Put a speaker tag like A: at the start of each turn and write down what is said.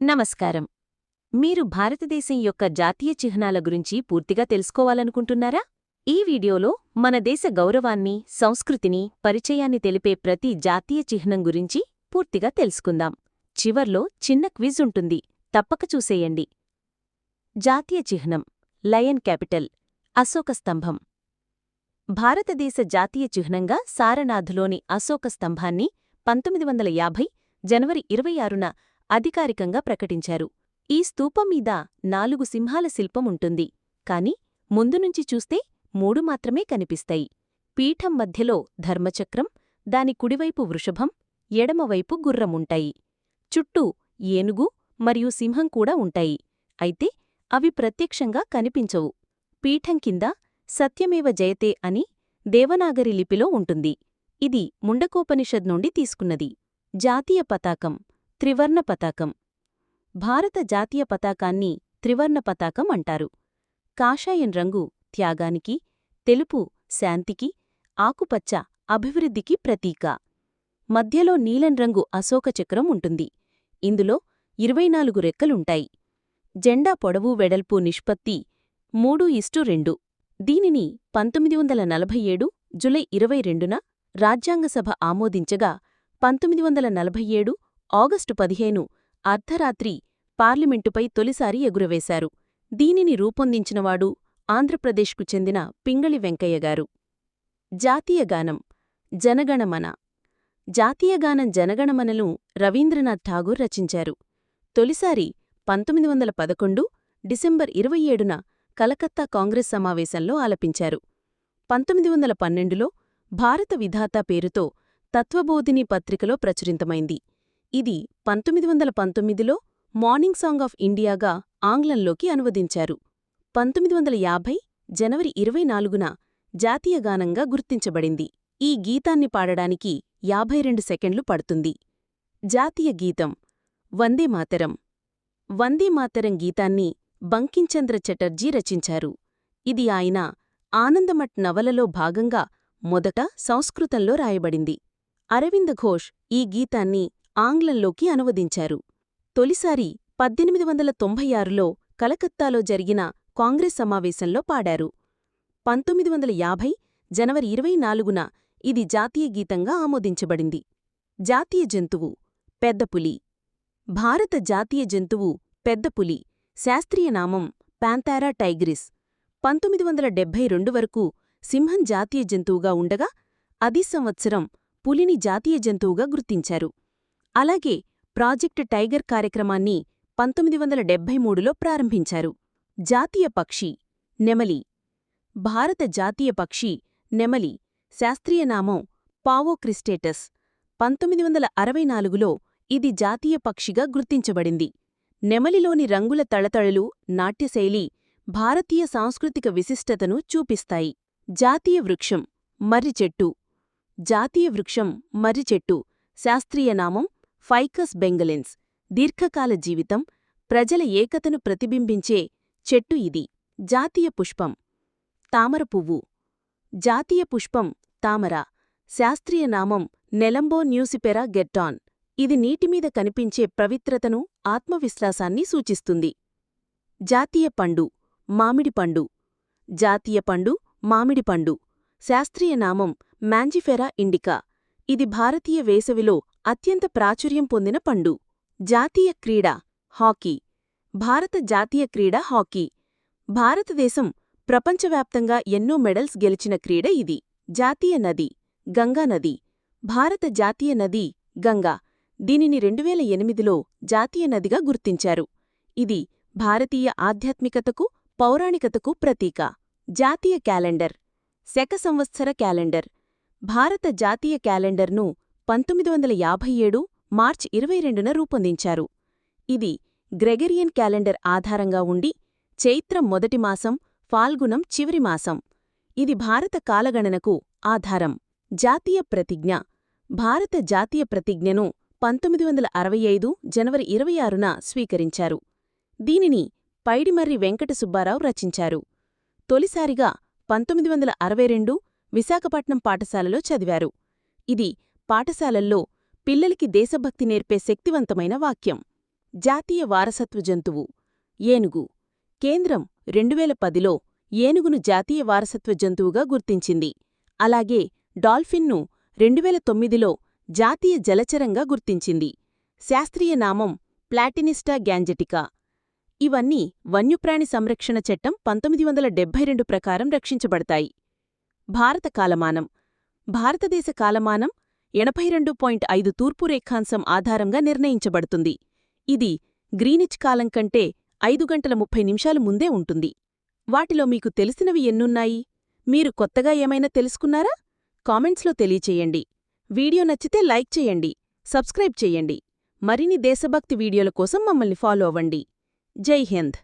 A: నమస్కారం. మీరు భారతదేశం యొక్క జాతీయ చిహ్నాల గురించి పూర్తిగా తెలుసుకోవాలనుకుంటున్నారా? ఈ వీడియోలో మన దేశ గౌరవాన్ని సంస్కృతిని పరిచయాన్ని తెలిపే ప్రతి జాతీయ చిహ్నం గురించి పూర్తిగా తెలుసుకుందాం. చివర్లో చిన్న క్విజ్ ఉంటుంది. తప్పక చూసేయండి. జాతీయ చిహ్నం లయన్ క్యాపిటల్ అశోక స్తంభం. భారతదేశ జాతీయ చిహ్నంగా సారనాథ్లోని అశోక స్తంభాన్ని పంతొమ్మిది వందల యాభై జనవరి ఇరవై ఆరున అధికారికంగా ప్రకటించారు. ఈ స్తూపం మీద నాలుగు సింహాల శిల్పం ఉంటుంది. కాని ముందునుంచి చూస్తే మూడు మాత్రమే కనిపిస్తాయి. పీఠం మధ్యలో ధర్మచక్రం దాని కుడివైపు వృషభం ఎడమవైపు గుర్రముంటాయి చుట్టూ ఏనుగు మరియు సింహం కూడా ఉంటాయి. అయితే అవి ప్రత్యక్షంగా కనిపించవు. పీఠం కింద సత్యమేవ జయతే అని దేవనాగరి లిపిలో ఉంటుంది. ఇది ముండకోపనిషద్ నుండి తీసుకున్నది. జాతీయ పతాకం. త్రివర్ణ పతాకం. భారత జాతీయ పతాకాన్ని త్రివర్ణ పతాకం అంటారు. కాషాయం రంగు త్యాగానికి తెలుపు శాంతికి ఆకుపచ్చ అభివృద్ధికి ప్రతీక. మధ్యలో నీలం రంగు అశోక చక్రం ఉంటుంది. ఇందులో ఇరవై నాలుగు రెక్కలుంటాయి. జెండా పొడవు వెడల్పు నిష్పత్తి మూడు ఇస్టు రెండు. దీనిని పంతొమ్మిది వందల నలభై ఏడు జులై ఇరవై రెండున రాజ్యాంగసభ ఆమోదించగా పంతొమ్మిది వందల నలభై ఏడు ఆగస్టు పదిహేను అర్ధరాత్రి పార్లమెంటుపై తొలిసారి ఎగురవేశారు. దీనిని రూపొందించినవాడు ఆంధ్రప్రదేశ్కు చెందిన పింగళి వెంకయ్యగారు జాతీయగానం జనగణమన. జాతీయగానం జనగణమనను రవీంద్రనాథ్ ఠాగూర్ రచించారు. తొలిసారి పంతొమ్మిది వందల పదకొండు డిసెంబర్ ఇరవై ఏడున కలకత్తా కాంగ్రెస్ సమావేశంలో ఆలపించారు. పంతొమ్మిది వందల పన్నెండులో భారత విధాత పేరుతో తత్వబోధిని పత్రికలో ప్రచురితమైంది. ఇది పంతొమ్మిది వందల పంతొమ్మిదిలో మార్నింగ్ సాంగ్ ఆఫ్ ఇండియాగా ఆంగ్లంలోకి అనువదించారు. పంతొమ్మిది వందల యాభై జనవరి ఇరవై నాలుగున జాతీయగానంగా గుర్తించబడింది. ఈ గీతాన్ని పాడడానికి యాభై రెండు సెకండ్లు పడుతుంది. జాతీయ గీతం వందే మాతరం వందే మాతరం గీతాన్ని బంకించంద్ర చటర్జీ రచించారు. ఇది ఆయన ఆనందమఠ్ నవలలో భాగంగా మొదట సంస్కృతంలో రాయబడింది. అరవింద ఘోష్ ఈ గీతాన్ని ఆంగ్లంలోకి అనువదించారు. తొలిసారి పద్దెనిమిది వందల తొంభై ఆరులో కలకత్తాలో జరిగిన కాంగ్రెస్ సమావేశంలో పాడారు. పంతొమ్మిది వందల యాభై జనవరి ఇరవై నాలుగున ఇది జాతీయ గీతంగా ఆమోదించబడింది. జాతీయ జంతువు పెద్దపులి భారత జాతీయ జంతువు పెద్దపులి శాస్త్రీయ నామం ప్యాంతారా టైగ్రిస్. పంతొమ్మిది వందల డెబ్బై రెండు వరకు సింహం జాతీయ జంతువుగా ఉండగా అది సంవత్సరం పులిని జాతీయ జంతువుగా గుర్తించారు. అలాగే ప్రాజెక్ట్ టైగర్ కార్యక్రమాన్ని పంతొమ్మిది వందల డెబ్బై మూడులో ప్రారంభించారు. జాతీయ పక్షి నెమలి. భారత జాతీయ పక్షి నెమలి శాస్త్రీయనామం పావోక్రిస్టేటస్. పంతొమ్మిది వందల అరవై నాలుగులో ఇది జాతీయ పక్షిగా గుర్తించబడింది. నెమలిలోని రంగుల తళతళలు నాట్యశైలి భారతీయ సాంస్కృతిక విశిష్టతను చూపిస్తాయి. జాతీయ వృక్షం మర్రిచెట్టు. జాతీయ వృక్షం మర్రిచెట్టు శాస్త్రీయనామం ఫైకస్ బెంగలెన్స్ దీర్ఘకాల జీవితం ప్రజల ఏకతను ప్రతిబింబించే చెట్టు ఇది. జాతీయ పుష్పం. తామర పువ్వు. జాతీయ పుష్పం తామర. శాస్త్రీయనామం నెలంబో న్యూసిపెరా గెట్టాన్ ఇది నీటిమీద కనిపించే పవిత్రతను ఆత్మవిశ్వాసాన్ని సూచిస్తుంది. జాతీయ పండు మామిడి పండు. జాతీయ పండు మామిడి పండు. శాస్త్రీయ నామం మ్యాంజిఫెరా ఇండికా. ఇది భారతీయ వేసవిలో అత్యంత ప్రాచుర్యం పొందిన పండు. జాతీయ క్రీడ హాకీ. భారత జాతీయ క్రీడ హాకీ. భారతదేశం ప్రపంచవ్యాప్తంగా ఎన్నో మెడల్స్ గెలిచిన క్రీడ ఇది. జాతీయ నది గంగా నది. భారత జాతీయ నది గంగా దీనిని రెండువేల ఎనిమిదిలో జాతీయ నదిగా గుర్తించారు. ఇది భారతీయ ఆధ్యాత్మికతకు పౌరాణికతకు ప్రతీక. జాతీయ క్యాలెండర్. శక సంవత్సర క్యాలెండర్. భారత జాతీయ క్యాలెండర్ను పంతొమ్మిది వందల యాభై ఏడు మార్చి ఇరవై రెండున రూపొందించారు. ఇది గ్రెగరియన్ క్యాలెండర్ ఆధారంగా ఉండి చైత్రం మొదటి మాసం ఫాల్గుణం చివరి మాసం. ఇది భారత కాలగణనకు ఆధారం. జాతీయ ప్రతిజ్ఞ. భారత జాతీయ ప్రతిజ్ఞను పంతొమ్మిది వందల అరవై ఐదు జనవరి ఇరవై ఆరున స్వీకరించారు. దీనిని పైడిమర్రి వెంకట సుబ్బారావు రచించారు. తొలిసారిగా పంతొమ్మిది వందల అరవై రెండు విశాఖపట్నం పాఠశాలలో చదివారు. ఇది పాఠశాలల్లో పిల్లలకి దేశభక్తి నేర్పే శక్తివంతమైన వాక్యం.
B: జాతీయ వారసత్వ జంతువు. ఏనుగు. కేంద్రం రెండువేల పదిలో ఏనుగును జాతీయ వారసత్వ జంతువుగా గుర్తించింది. అలాగే డాల్ఫిన్ను రెండువేల తొమ్మిదిలో జాతీయ జలచరంగా గుర్తించింది. శాస్త్రీయ నామం ప్లాటినిస్టా గ్యాంజెటికా. ఇవన్నీ వన్యప్రాణి సంరక్షణ చట్టం పంతొమ్మిది వందల డెబ్బై రెండు ప్రకారం రక్షించబడతాయి. భారత కాలమానం. భారతదేశ కాలమానం ఎనభై రెండు పాయింట్ ఐదు తూర్పు రేఖాంశం ఆధారంగా నిర్ణయించబడుతుంది. ఇది గ్రీనిచ్ కాలం కంటే ఐదు గంటల ముప్పై నిమిషాలు ముందే ఉంటుంది. వాటిలో మీకు తెలిసినవి ఎన్నున్నాయి? మీరు కొత్తగా ఏమైనా తెలుసుకున్నారా? కామెంట్స్లో తెలియచేయండి. వీడియో నచ్చితే లైక్ చేయండి సబ్స్క్రైబ్ చేయండి. మరిన్ని దేశభక్తి వీడియోల కోసం మమ్మల్ని ఫాలో అవ్వండి. జై హింద్!